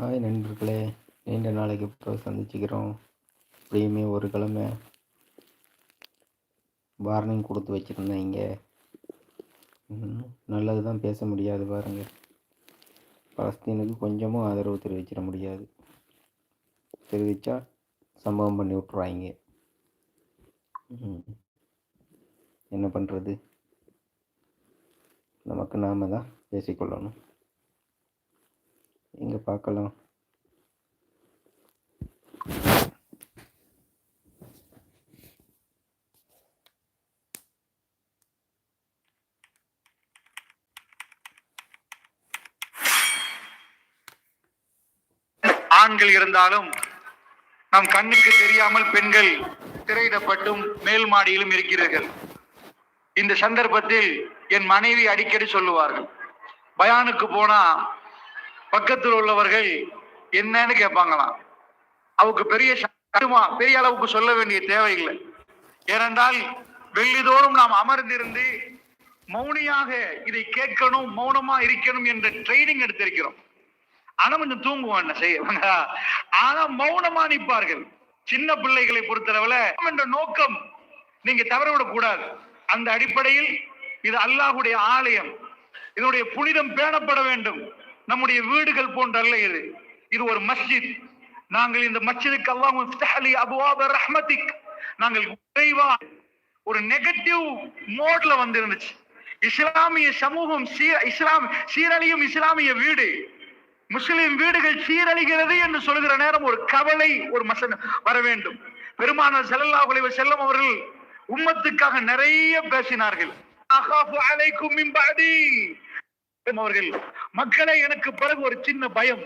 Hi நண்பர்களே நீண்ட நாளைக்கு அப்புறம் சந்திச்சுக்கிறோம். எப்படியுமே ஒரு கிழமை வார்னிங் கொடுத்து வச்சுருந்தேன் இங்கே. நல்லது தான் பேச முடியாது பாருங்கள் பலஸ்தீனுக்கு கொஞ்சமும் ஆதரவு தெரிவிச்சிட முடியாது. தெரிவித்தா சம்பவம் பண்ணி விட்ருவாங்க என்ன பண்ணுறது நமக்கு நாம தான் பேசிக்கொள்ளணும். இங்கே பார்க்கலாம் ஆண்கள் இருந்தாலும் நம் கண்ணுக்கு தெரியாமல் பெண்கள் திரையிடப்பட்டும் மேல் மாடியிலும் இருக்கிறார்கள். இந்த சந்தர்ப்பத்தில் என் மனைவி அடிக்கடி சொல்லுவார்கள் பயானுக்கு போனா பக்கத்தில் உள்ளவர்கள் என்னன்னு கேட்பாங்களாம். அவருக்கு பெரிய பெரிய அளவுக்கு சொல்ல வேண்டிய தேவையில்லை. ஏனென்றால் வெள்ளிதோறும் நாம் அமர்ந்திருந்து மௌனியாக இதை கேட்கணும் மௌனமா இருக்கணும் என்ற ட்ரைனிங் எடுத்திருக்கிறோம். ஆனா கொஞ்சம் தூங்குவோம் என்ன செய்ய? ஆனா மௌனமா நிற்பார்கள். சின்ன பிள்ளைகளை பொறுத்தளவுல என்ற நோக்கம் நீங்க தவறவிடக் கூடாது அந்த அடிப்படையில் இது அல்லாஹுடைய ஆலயம். இதனுடைய புனிதம் பேணப்பட வேண்டும். நம்முடைய வீடுகள் போன்றல்ல இது. இது ஒரு மஸ்ஜித். நாங்கள் இந்த மஸ்ஜிதுக்கு அல்லாஹ் அபுவாப ரஹ்மதிக் நாங்கள் குறைவா ஒரு நெகட்டிவ் மோட்ல வந்திருந்துச்சு. இஸ்லாமிய சமூகம் சீர இஸ்லாம் சீரழியும் இஸ்லாமிய வீடு. முஸ்லிம் வீடுகள் சீரழிகிறது என்று சொல்கிற நேரம் ஒரு கவலை ஒரு மசன் வர வேண்டும். பெருமானார் செல்லல்லா அலைஹி செல்லம் அவர்கள் உம்மத்துக்காக நிறைய பேசினார்கள். அவர்கள் மக்களை எனக்கு பிறகு ஒரு சின்ன பயம்.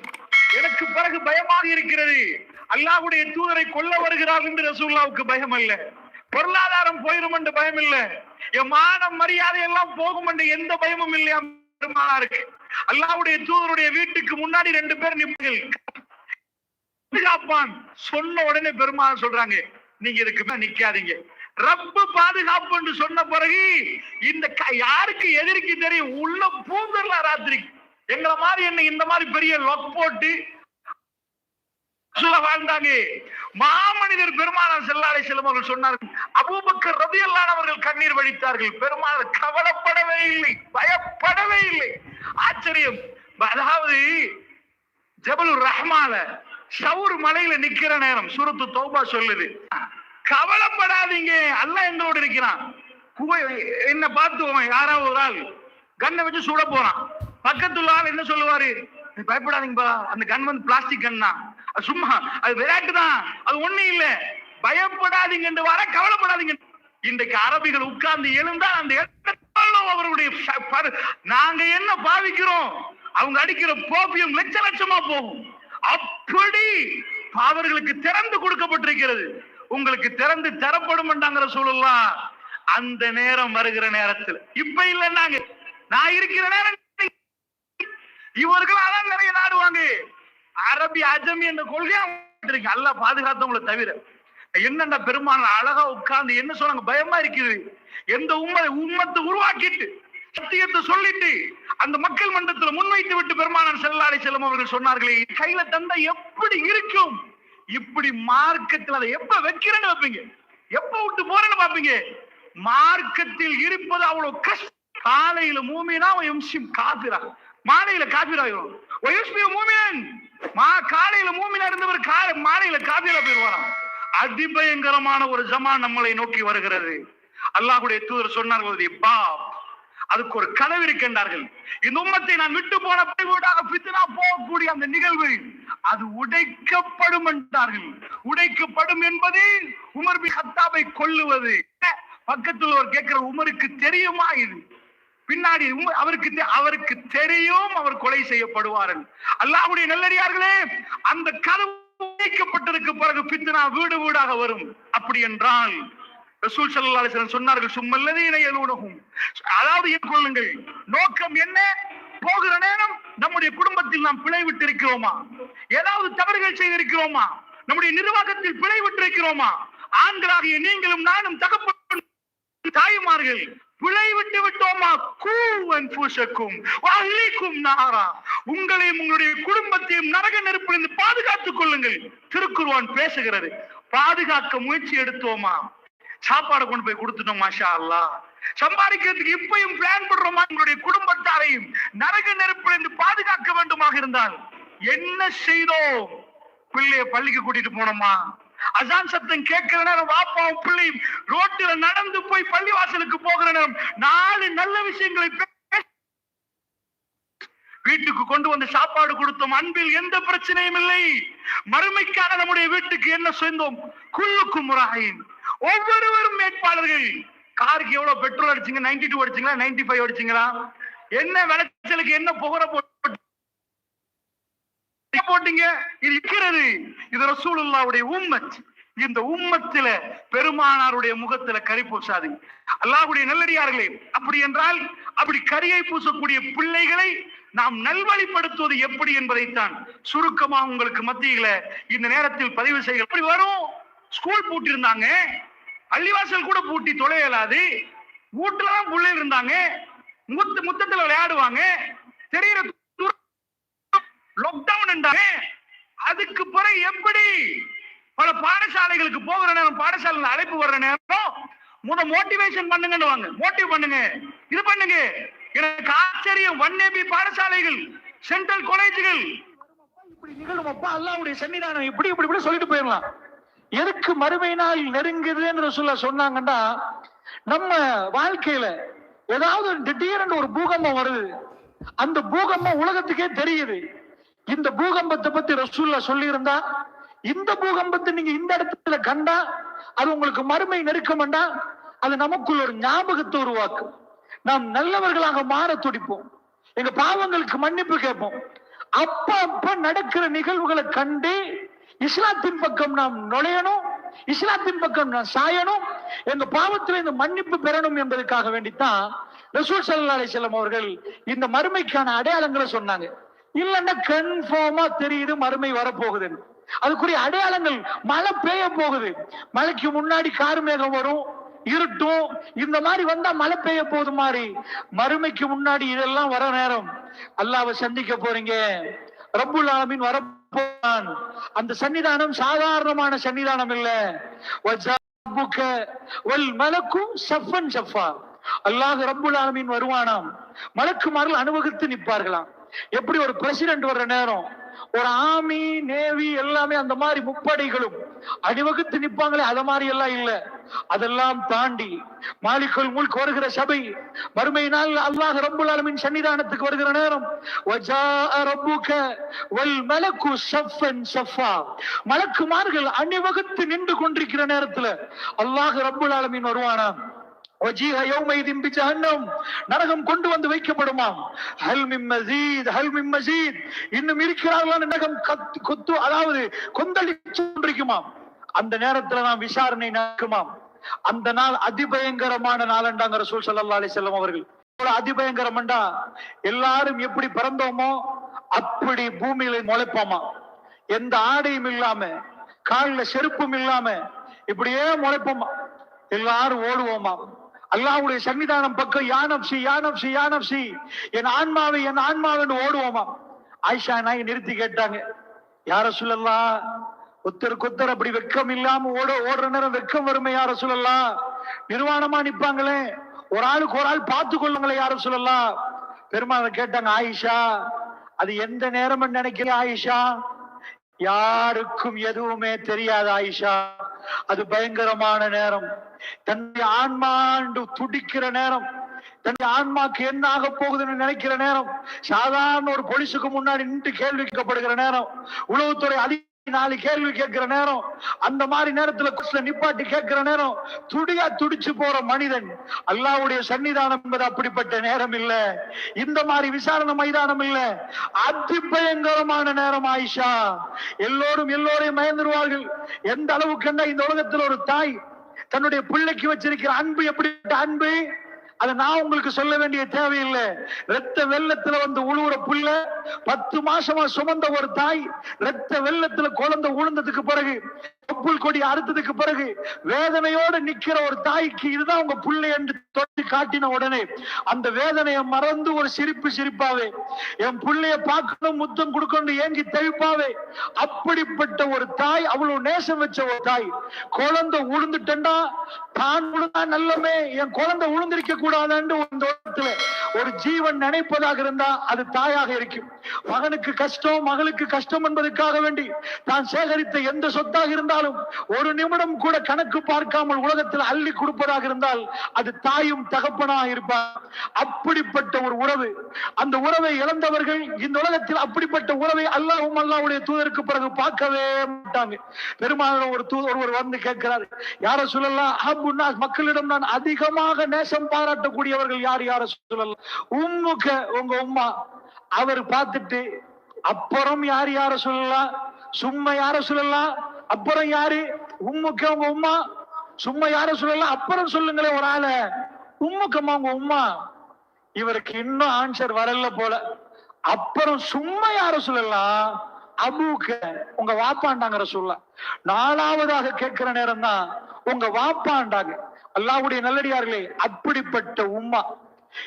எனக்கு பிறகு பயமாக இருக்கிறது. அல்லாஹுடைய தூதரை கொல்ல வருகிறார் என்று ரசூல்லாவுக்கு பயம் அல்ல பொருளாதாரம் போயிரும் என்று பயம் இல்ல என் மானம் மரியாதை எல்லாம் போகும் என்று எந்த பயமும் இல்லையா பெருமானாருக்கு? அல்லாவுடைய தூதருடைய வீட்டுக்கு முன்னாடி ரெண்டு பேர் நிற்பார்கள். பாதுகாப்பான். சொன்ன உடனே பெருமாள் சொல்றாங்க நீங்க இதுக்கு மேல நிக்காதீங்க. ரப்பு பாதுகாப்பு என்று சொன்ன பிறகு இந்த க- யாருக்கு எதிர்க்கு தெரியும்? உள்ள பூந்தர்ல ராத்திரி. எங்களை மாதிரி என்ன இந்த மாதிரி பெரிய லொக் போட்டு சொல்ல வாழ்ந்தாங்க. மாமனிதர் பெருமானார் செல்லாலை செல்லும் அவர்கள் சொன்னார்கள் அபூபக்கர் ரதியல்லான் அவர்கள் கண்ணீர் வடித்தார்கள். பெருமானார் கவலைப்படவே இல்லை பயப்படவே இல்லை. ஆச்சரியம். அதாவது ஜபலுர் ரஹ்மால சவுர் மலையில நிக்கிற நேரம் சுருத்து தௌபா சொல்லுது. கவலைப்படாதீங்க. அல்ல எங்களோட இருக்கிறான். என்ன பார்த்து யாராவது ஒரு ஆள் கண்ணை வச்சு சுட போறான். பக்கத்துல ஆள் என்ன சொல்லுவாரு? "நீ பயப்படாதீங்கப்பா அந்த கன் வந்து பிளாஸ்டிக் கன் தான். அது சும்மா அது விளையாட்டு தான். அது ஒண்ணு இல்ல. பயப்படாதீங்க வர கவலைப்படாதீங்க. இன்றைக்கு அரபிகள் உட்கார்ந்து எழுந்தால் அந்த அவருடைய பரு- நாங்க என்ன பாவிக்கிறோம்? அவங்க அடிக்கிற போப்பியம் லட்ச லட்சமா போகும். அப்படி அவர்களுக்கு திறந்து கொடுக்கப்பட்டிருக்கிறது. உங்களுக்கு திறந்து தரப்படும் என்றாங்கிற சூழல்லாம் அந்த நேரம் வருகிற நேரத்தில். இப்ப இல்லைன்னாங்க. நான் இருக்கிற நேரம் இவர்கள் அதான் நிறைய நாடுவாங்க. அரபி அஜமி என்ற கொள்கை இருக்கு பாதுகாத்தவங்களை தவிர. என்னென்ன பெருமான அழகா உட்கார்ந்து என்ன சொன்னாங்க? பயமா இருக்குது. எந்த உண்மை உண்மத்தை உருவாக்கிட்டு சத்தியத்தை சொல்லிட்டு அந்த மக்கள் மன்றத்துல முன்வைத்து விட்டு பெருமானார் செல்லாலை செல்லும் அவர்கள் சொன்னார்களே கையில தந்தா எப்படி இருக்கும்? இப்படி மார்க்கத்தில் அதை எப்ப வைக்கிறேன்னு வைப்பீங்க எப்ப விட்டு போறேன்னு பாப்பீங்க மார்க்கத்தில் இருப்பது அவ்வளவு கஷ்டம். காலையில மூமினா எம்சிம் காபிரா. மாலையில காபிராயிரும் வயசுமிய மூமியன் மா காலையில மூமினா இருந்தவர் காலை மாலையில காபிரா போயிருவாராம் அதிபயங்கரமான ஒரு ஜமான் நம்மளை நோக்கி வருகிறது. அல்லாஹுடைய தூதர் சொன்னார்கள் பாப் அதுக்கு ஒரு கனவு இருக்கின்றார்கள். இந்த உம்மத்தை நான் விட்டு போன வீடாக பித்தனா போகக்கூடிய அந்த நிகழ்வு அது உடைக்கப்படும் என்றார்கள். உடைக்கப்படும் என்பது உமர் பி ஹத்தாபை கொல்லுவது. பக்கத்தில் ஒரு கேட்கிற உமருக்கு தெரியுமா இது? பின்னாடி உமர் அவருக்கு அவருக்கு தெரியும் அவர் கொலை செய்யப்படுவார்கள் அல்லாஹ்வுடைய நல்லடியார்களே அந்த கனவு உடைக்கப்பட்டிருக்கு பிறகு பித்தனா வீடு வீடாக வரும். அப்படி என்றால் ரசூல் சல்லா அலைஹி சொன்னார்கள் சும்மல்லதீன யலூனஹும். அதாவது கொள்ளுங்கள் நோக்கம் என்ன? போகிற நேரம் நம்முடைய குடும்பத்தில் நாம் பிழை விட்டிருக்கிறோமா? ஏதாவது தவறுகள் செய்திருக்கிறோமா? நம்முடைய நிர்வாகத்தில் பிழை விட்டிருக்கிறோமா? ஆண்களாகிய நீங்களும் நானும் தகப்பன் தாய்மார்கள் பிழை விட்டு விட்டோமா? கூவன் பூசக்கும் அழிக்கும் நாரா. உங்களையும் உங்களுடைய குடும்பத்தையும் நரக நெருப்பிலிருந்து பாதுகாத்துக் கொள்ளுங்கள். திருக்குருவான் பேசுகிறது பாதுகாக்க முயற்சி எடுத்தோமா? சாப்பாடு கொண்டு போய் கொடுத்துட்டோம் மாஷா அல்லாஹ் சம்பாதிக்கிறதுக்கு இப்பையும் பிளான் பண்றோமா உங்களுடைய குடும்பத்தாரையும் நரக நெருப்பிலிருந்து பாதுகாக்க வேண்டுமாக இருந்தால் என்ன செய்தோம்? பிள்ளைய பள்ளிக்கு கூட்டிட்டு போனோமா? அசான் சத்தம் கேட்கிற நேரம் வாப்பாவும் பிள்ளையும் ரோட்டில நடந்து போய் பள்ளிவாசலுக்கு போகிற நேரம் நாலு நல்ல விஷயங்களை வீட்டுக்கு கொண்டு வந்து சாப்பாடு கொடுத்தோம். அன்பில் எந்த பிரச்சனையும் இல்லை. மறுமைக்காக நம்முடைய வீட்டுக்கு என்ன செய்தோம்? குள்ளுக்கு முராயின் ஒவ்வொருவரும் வேட்பாளர்கள். காருக்கு எவ்வளவு பெட்ரோல் அடிச்சீங்க? 92 டூ அடிச்சீங்களா? 95 ஃபைவ் அடிச்சிங்களா? என்ன விளைச்சலுக்கு என்ன புகர போட்டு போட்டீங்க? இது இருக்கிறது. இது ரசூலுல்லாவுடைய உம்மத். இந்த உம்மத்தில பெருமானாருடைய முகத்துல கரி பூசாதீங்க அல்லாஹுடைய நல்லடியார்களே அப்படி என்றால் அப்படி கரியை பூசக்கூடிய பிள்ளைகளை நாம் நல்வழிப்படுத்துவது எப்படி என்பதைத்தான் சுருக்கமா உங்களுக்கு மத்தியில இந்த நேரத்தில் பதிவு செய்ய எப்படி வரும். ஸ்கூல் பூட்டிருந்தாங்க அள்ளிவாசல் கூட பூட்டி தொலை இயலாது வீட்டுல தான் பிள்ளைகள் இருந்தாங்க. முத்து முத்தத்துல விளையாடுவாங்க. தெரியற லாக்டவுன் அதுக்கு பிறகு எப்படி பல பாடசாலைகளுக்கு போகிற நேரம் பாடசாலையில் அழைப்பு வர்ற நேரம் முத மோட்டிவேஷன் பண்ணுங்கன்னு வாங்க. மோட்டிவ் பண்ணுங்க. இது பண்ணுங்க. எனக்கு ஆச்சரியம். ஒன் ஏபி பாடசாலைகள் சென்ட்ரல் காலேஜுகள் இப்படி நிகழும் அப்பா அல்லாவுடைய சன்னிதானம் இப்படி இப்படி இப்படி சொல்லிட்டு போயிடலாம். எதுக்கு மறுமை நாள் நெருங்குதுன்னு சொல்ல சொன்னாங்கன்னா நம்ம வாழ்க்கையில ஏதாவது திடீர்னு ஒரு பூகம்பம் வருது. அந்த பூகம்பம் உலகத்துக்கே தெரியுது. இந்த பூகம்பத்தை பத்தி ரசூல்லா சொல்லி இருந்தா இந்த பூகம்பத்தை நீங்க இந்த இடத்துல கண்டா அது உங்களுக்கு மறுமை நெருக்கம்டா அது நமக்குள்ள ஒரு ஞாபகத்தை உருவாக்கும். நாம் நல்லவர்களாக மாற துடிப்போம். எங்க பாவங்களுக்கு மன்னிப்பு கேட்போம். அப்ப அப்ப நடக்கிற நிகழ்வுகளை கண்டு இஸ்லாத்தின் பக்கம் நாம் நுழையணும் இஸ்லாத்தின் பக்கம் நாம் சாயணும் எங்க பாவத்தில் இந்த மன்னிப்பு பெறணும் என்பதற்காக வேண்டித்தான் ரசூல் சல்லா அலிசல்லம் அவர்கள் இந்த மறுமைக்கான அடையாளங்களை சொன்னாங்க. இல்லைன்னா கன்ஃபார்மா தெரியுது மறுமை வரப்போகுதுன்னு அதுக்குரிய அடையாளங்கள் மழை பெய்ய போகுது. மழைக்கு முன்னாடி கார்மேகம் வரும் இருட்டும் இந்த மாதிரி வந்தா மழை பெய்ய போகுது மாதிரி. மறுமைக்கு முன்னாடி இதெல்லாம் வர நேரம். அல்லாவை சந்திக்க போறீங்க. ரப்புல் ஆலமீன் வரப்போறான். அந்த சன்னிதானம் சாதாரணமான சன்னிதானம் இல்ல. வல் மலக்கும் சஃபன் சஃபா. அல்லாஹ் ரப்புல் ஆலமீன் வருவானாம். மலக்குமார்கள் அனுபவித்து நிற்பார்களாம். எப்படி ஒரு பிரசிடென்ட் வர்ற நேரம்? ஒரு ஆர்மி நேவி எல்லாமே அந்த மாதிரி முப்படைகளும் அணிவகுத்து நிப்பாங்களே அத மாதிரி எல்லாம் இல்ல. அதெல்லாம் தாண்டி மாலிக்குள் முழுக்க வருகிற சபை மறுமை நாள் அல்லாஹ் ரப்புல் ஆலமீன் சன்னிதானத்துக்கு வருகிற நேரம் வஜாஅ ரப்புக வல் மலக்கு ஸஃபன் சஃபா. மலக்குமார்கள் அணிவகுத்து நின்று கொண்டிருக்கிற நேரத்துல அல்லாஹ் ரப்புல் ஆலமீன் வருவானாம். நரகம் கொண்டு வந்து வைக்கப்படுமாம். இன்னும் இருக்கிறார்களா நரகம் கொத்து அதாவது கொந்தளிச்சு அந்த நேரத்துல நாம் விசாரணை நடக்குமாம். அந்த நாள் அதிபயங்கரமான நாளண்டாங்க ரசூல் சல்லா அலி செல்லம் அவர்கள். அதிபயங்கரம்டா எல்லாரும் எப்படி பிறந்தோமோ அப்படி பூமியில முளைப்போமா? எந்த ஆடையும் இல்லாம கால்ல செருப்பும் இல்லாம இப்படியே முளைப்போமா? எல்லாரும் ஓடுவோமா? அல்லாவுடைய சன்னிதானம் பக்கம் யானப்சி யானப்சி யானப்சி என் ஆன்மாவை என் ஆன்மாவென்று ஓடுவோமா? ஆயிஷா நாய் நிறுத்தி கேட்டாங்க. யார சொல்லலாம் ஒத்தருக்கு ஒத்தர் அப்படி வெக்கம் இல்லாம ஓட ஓடுற நேரம் வெக்கம் வருமே யார சொல்லலாம் நிர்வாணமா நிப்பாங்களே. ஒரு ஆளுக்கு ஒரு ஆள் பார்த்து கொள்ளுங்களே யார சொல்லலாம் பெருமாள் கேட்டாங்க ஆயிஷா அது எந்த நேரம் நினைக்கிற ஆயிஷா? யாருக்கும் எதுவுமே தெரியாது ஆயிஷா. அது பயங்கரமான நேரம். தன்னுடைய ஆன்மாண்டு துடிக்கிற நேரம். தன்னுடைய ஆன்மாக்கு என்ன ஆக போகுதுன்னு நினைக்கிற நேரம். சாதாரண ஒரு போலீஸுக்கு முன்னாடி நின்று கேள்வி கேட்கப்படுகிற நேரம். உளவுத்துறை அதிக நாலு கேள்வி கேட்கிற நேரம் அந்த மாதிரி நேரத்துல நிப்பாட்டி கேட்கிற நேரம் துடியா துடிச்சு போற மனிதன். அல்லாவுடைய சன்னிதானம் என்பது அப்படிப்பட்ட நேரம் இல்ல. இந்த மாதிரி விசாரணை மைதானம் இல்ல. அதி பயங்கரமான நேரம் ஆயிஷா. எல்லோரும் எல்லோரையும் மயந்துருவார்கள். எந்த அளவுக்கு என்ன இந்த உலகத்தில் ஒரு தாய் தன்னுடைய பிள்ளைக்கு வச்சிருக்கிற அன்பு எப்படிப்பட்ட அன்பு? அதை நான் உங்களுக்கு சொல்ல வேண்டிய தேவையில்லை. ரத்த வெள்ளத்துல வந்து உழுவுற புள்ள பத்து மாசமா சுமந்த ஒரு தாய் ரத்த வெள்ளத்துல குழந்தை உழுந்ததுக்கு பிறகு தொப்புள் கொடி அறுத்ததுக்கு பிறகு வேதனையோட நிக்கிற ஒரு தாய்க்கு இதுதான் உங்க புள்ளை என்று தொட்டு காட்டின உடனே அந்த வேதனையை மறந்து ஒரு சிரிப்பு சிரிப்பாவே என் புள்ளைய பார்க்கணும் முத்தம் கொடுக்கணும் ஏங்கி தெவிப்பாவே அப்படிப்பட்ட ஒரு தாய் அவ்வளவு நேசம் வச்ச ஒரு தாய். குழந்தை உளுந்துட்டா தான் உழுந்தா நல்லமே என் குழந்தை உளுந்திருக்க கூடாதான்னு இந்த உலகத்துல ஒரு ஜீவன் நினைப்பதாக இருந்தா அது தாயாக இருக்கும். மகனுக்கு கஷ்டம் மகளுக்கு கஷ்டம் என்பதற்காக வேண்டி தான் சேகரித்த எந்த சொத்தாக இருந்தாலும் ஒரு நிமிடம் கூட கணக்கு பார்க்காமல் உலகத்தில் அள்ளி கொடுப்பதாக இருந்தால் அது தாயும் தகப்பனாக இருப்பார். அப்படிப்பட்ட ஒரு உறவு. அந்த உறவை இழந்தவர்கள் இந்த உலகத்தில் அப்படிப்பட்ட உறவை அல்லாவும் அல்லாவுடைய தூதருக்கு பிறகு பார்க்கவே மாட்டாங்க. பெருமாள் ஒரு தூதர் ஒருவர் வந்து கேட்கிறார் யார சொல்லலாம் அஹப்புன்னா மக்களிடம் நான் அதிகமாக நேசம் பாராட்டக்கூடியவர்கள் யார் யார சொல்லலாம் உம்முக்க உங்க உம்மா. அவர் பார்த்துட்டு அப்புறம் யார் யார சொல்லலாம் சும்மா யார சொல்லலாம் அப்புறம் யாரு? உம்முக்கு அவங்க உம்மா? சும்மா யார சொல்லலாம் அப்புறம் சொல்லுங்களேன் ஒரு ஆள. உம்முக்கம்மா உங்க உம்மா? இவருக்கு இன்னும் ஆன்சர் வரல போல. அப்புறம் சும்மா யார சொல்லலாம் அபுக்கு உங்க வாப்பாண்டாங்கிற சொல்ல. நாலாவதாக கேட்கிற நேரம் தான் உங்க வாப்பாண்டாங்க. அல்லாவுடைய நல்லடியார்களே அப்படிப்பட்ட உம்மா.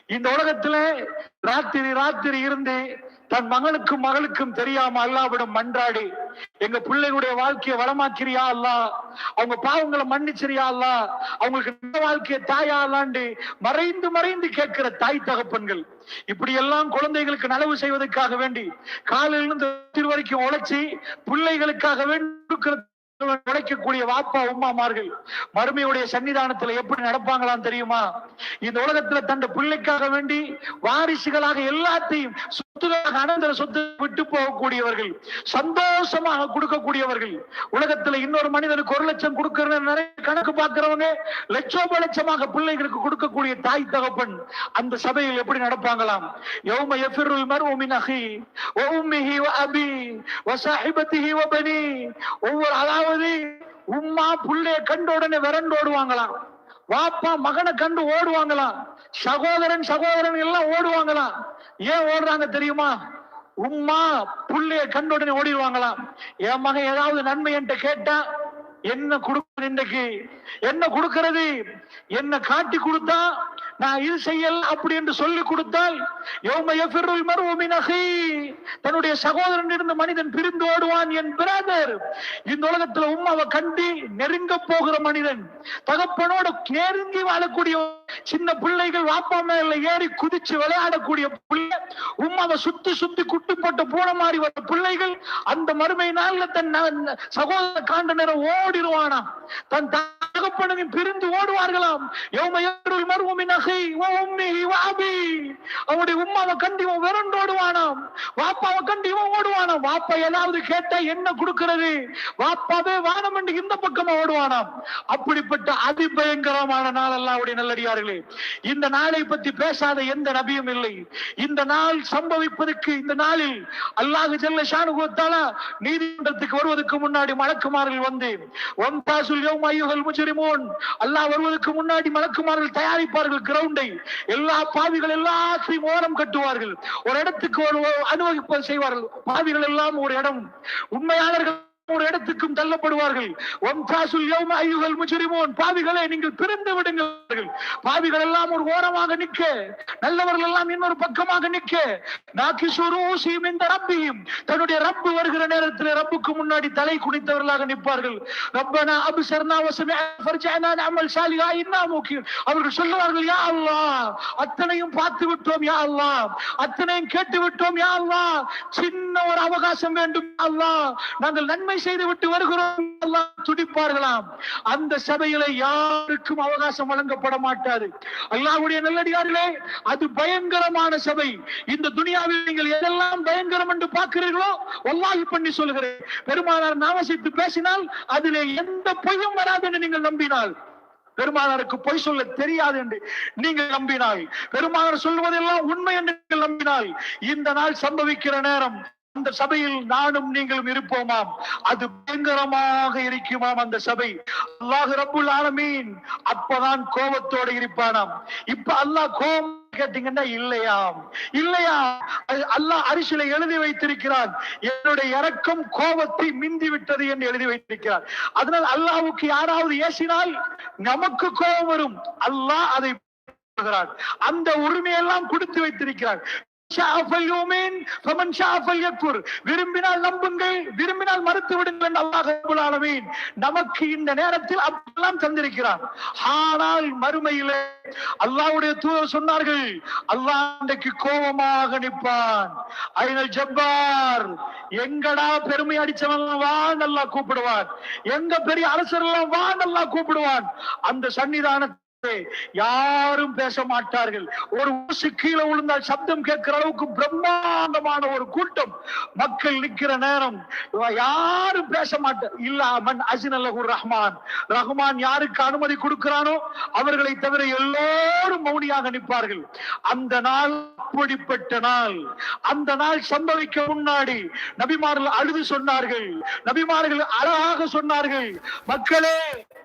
இந்த உலகத்துல ராத்திரி ராத்திரி இருந்து தன் மகனுக்கும் மகளுக்கும் தெரியாம அல்லாவிடம் மன்றாடி எங்க பிள்ளைகளுடைய வாழ்க்கையை வளமாக்கிறியா அல்லா அவங்க பாவங்களை மன்னிச்சிரியா அல்லா அவங்களுக்கு இந்த வாழ்க்கையை தாயா அல்லாண்டு மறைந்து மறைந்து கேட்கிற தாய் தகப்பன்கள். இப்படி எல்லாம் குழந்தைகளுக்கு நலவு செய்வதற்காக வேண்டி காலையிலிருந்து வரைக்கும் உழைச்சி பிள்ளைகளுக்காக வேண்டி உழைக்கக்கூடிய வாப்பா உமாமார்கள் மறுமையுடைய சன்னிதானத்துல எப்படி நடப்பாங்களான்னு தெரியுமா? இந்த உலகத்துல தன் பிள்ளைக்காக வேண்டி வாரிசுகளாக எல்லாத்தையும் அனந்தர சொத்து விட்டு போகக்கூடியவர்கள் சந்தோஷமாக கொடுக்கக்கூடியவர்கள். உலகத்துல இன்னொரு மனிதனுக்கு ஒரு லட்சம் கொடுக்கிற நிறைய கணக்கு பார்க்கிறவங்க லட்சோப லட்சமாக பிள்ளைகளுக்கு கொடுக்கக்கூடிய தாய் தகப்பன் அந்த சபையில் எப்படி நடப்பாங்களாம்? யௌம யஃபிருல் மர்உ மின் அஹி வ உம்மிஹி வ அபி வ ஸாஹிபத்திஹி வ பனி. ஒவ்வொரு அதாவது உம்மா புள்ளைய கண்ட உடனே விரண்டு ஓடுவாங்களாம். வாப்பா மகனை கண்டு ஓடுவாங்களாம். சகோதரன் சகோதரன் எல்லாம் ஓடுவாங்களாம். ஏன் ஓடுறாங்க தெரியுமா? உம்மா புள்ளைய கண்டு உடனே ஓடிடுவாங்களாம். என் மகன் ஏதாவது நன்மை என்கிட்ட கேட்டா என்ன கொடுக்கணும் இன்னைக்கு என்ன கொடுக்கிறது? என்ன காட்டி கொடுத்தா? நான் இது செய்யல அப்படி என்று சொல்லி கொடுத்தால் தன்னுடைய சகோதரன் இருந்து மனிதன் பிரிந்து ஓடுவான் என் பிரதர். இந்த உலகத்துல உம்மாவை கண்டி நெருங்க போகிற மனிதன் தகப்பனோட நெருங்கி வாழக்கூடிய சின்ன பிள்ளைகள் வாப்பா மேல ஏறி குதிச்சு விளையாடக்கூடிய பிள்ளை உம்மாவை சுத்தி சுத்தி குட்டி போட்டு பூனை மாறி வர பிள்ளைகள் அந்த மறுமை நாள்ல தன் சகோதர காண்ட நேரம் ஓடிடுவானா தன் தகப்பனையும் பிரிந்து ஓடுவார்களாம். யோமையருள் யஃபிருல் மர்உ ஓ உம்மி வாபி அவனுடைய உம்மாவை கண்டு இவன் விரண்டோடுவானாம். வாப்பாவை கண்டு இவன் ஓடுவானாம். வாப்பா ஏதாவது கேட்டா என்ன கொடுக்கிறது? வாப்பாவே வானம் என்று இந்த பக்கமா ஓடுவானாம். அப்படிப்பட்ட அதிபயங்கரமான நாள் அல்லாவுடைய நல்லடியார்களே. இந்த நாளை பத்தி பேசாத எந்த நபியும் இல்லை. இந்த நாள் சம்பவிப்பதற்கு இந்த நாளில் அல்லாஹு செல்ல ஷானுகுத்தால நீதிமன்றத்துக்கு வருவதற்கு முன்னாடி மலக்குமார்கள் வந்து ஒன்பாசுல் யௌம அய்யுஹல் முஜ்ரிமூன் அல்லாஹ் வருவதற்கு முன்னாடி மலக்குமார்கள் தயாரிப்பார்கள் கிரவுண்டை எல்லா பாவிகள் எல்லாத்தையும் ஓரம் கட்டுவார்கள். ஒரு இடத்துக்கு ஒரு அனுபவிப்பது செய்வார்கள். பாவிகள் எல்லாம் ஒரு இடம். உண்மையாளர்கள் ஒரு இடத்துக்கும் தள்ளப்படுவார்கள். பாவிகளை நீங்கள் பிரிந்து விடுங்கள். பாவிகள் எல்லாம் ஒரு ஓரமாக நிற்க. நல்லவர்கள் எல்லாம் இன்னொரு பக்கமாக நிற்க. நாக்கிசுரூசியும் இந்த ரப்பியும். தன்னுடைய ரப்பு வருகிற நேரத்தில் ரப்புக்கு முன்னாடி தலை குனித்தவர்களாக நிற்பார்கள். ரப்பனா அபிசர்னா வசமே அமல் சாலியா இன்னா மூக்கின் அவர்கள் சொல்லுவார்கள் யா அல்லா அத்தனையும் பார்த்து விட்டோம் யா அல்லா அத்தனையும் கேட்டு விட்டோம் யா அல்லா சின்ன ஒரு அவகாசம் வேண்டும் அல்லா நாங்கள் நன்மை செய்து விட்டு வருகிறோம். எல்லாம் துடிப்பார்களாம். அந்த சபையில யாருக்கும் அவகாசம் வழங்கப்பட மாட்டாது. அல்லாவுடைய நல்லடியார்களே அது பயங்கரமான சபை. இந்த துனியாவில் நீங்கள் எதெல்லாம் பயங்கரம் என்று பார்க்கிறீர்களோ வல்லாஹி பண்ணி சொல்கிறேன். பெருமானார் நாமசித்து பேசினால் அதிலே எந்த பொய்யும் வராது என்று நீங்கள் நம்பினால். பெருமானாருக்கு பொய் சொல்ல தெரியாது என்று நீங்கள் நம்பினால். பெருமானார் சொல்வதெல்லாம் உண்மை என்று நீங்கள் நம்பினால். இந்த நாள் சம்பவிக்கிற நேரம் அந்த சபையில் நானும் நீங்களும் இருப்போமாம். அது பயங்கரமாக இருக்குமாம் அந்த சபை. அல்லாஹ் ரபுல் ஆலமீன் அப்பதான் கோபத்தோட இருப்பானாம். இப்ப அல்லாஹ் கோபம் கேட்டீங்கன்னா இல்லையாம். இல்லையா? அல்லாஹ் அரிசில எழுதி வைத்திருக்கிறான். என்னுடைய இறக்கம் கோபத்தை மிந்தி விட்டது என்று எழுதி வைத்திருக்கிறார் அதனால் அல்லாஹ்வுக்கு யாராவது ஏசினால் நமக்கு கோபம் வரும். அல்லாஹ் அதை அந்த உரிமையெல்லாம் கொடுத்து வைத்திருக்கிறார் விரும்பினால் நம்புங்கள் விரும்பினால் மறுத்து விடுங்கள் அல்லாஹ் நமக்கு இந்த நேரத்தில் அப்படிலாம் தந்திருக்கிறான் ஆனால் மறுமையிலே அல்லாவுடைய தூதர் சொன்னார்கள் அல்லாஹ் அன்றைக்கு கோபமாக நிற்பான். ஐநல் ஜப்பார் எங்கடா பெருமை அடிச்சவன் வா நல்லா கூப்பிடுவான். எங்க பெரிய அரசர் எல்லாம் வா நல்லா கூப்பிடுவான். அந்த சன்னிதானத்தை யாரும் பேச மாட்டார்கள் ஒரு ஊசு கீழே விழுந்தால் சப்தம் கேட்கிற அளவுக்கு பிரம்மாண்டமான ஒரு கூட்டம் மக்கள் நிற்கிற நேரம். யாரும் பேச மாட்டார் இல்லாமன் அசினல்லஹு ரஹ்மான். ரஹ்மான் யாருக்கு அனுமதி கொடுக்கிறானோ அவர்களை தவிர எல்லோரும் மௌனியாக நிற்பார்கள். அந்த நாள் அப்படிப்பட்ட நாள். அந்த நாள் சம்பவிக்க முன்னாடி நபிமார்கள் அழுது சொன்னார்கள். நபிமார்கள் அழகாக சொன்னார்கள். மக்களே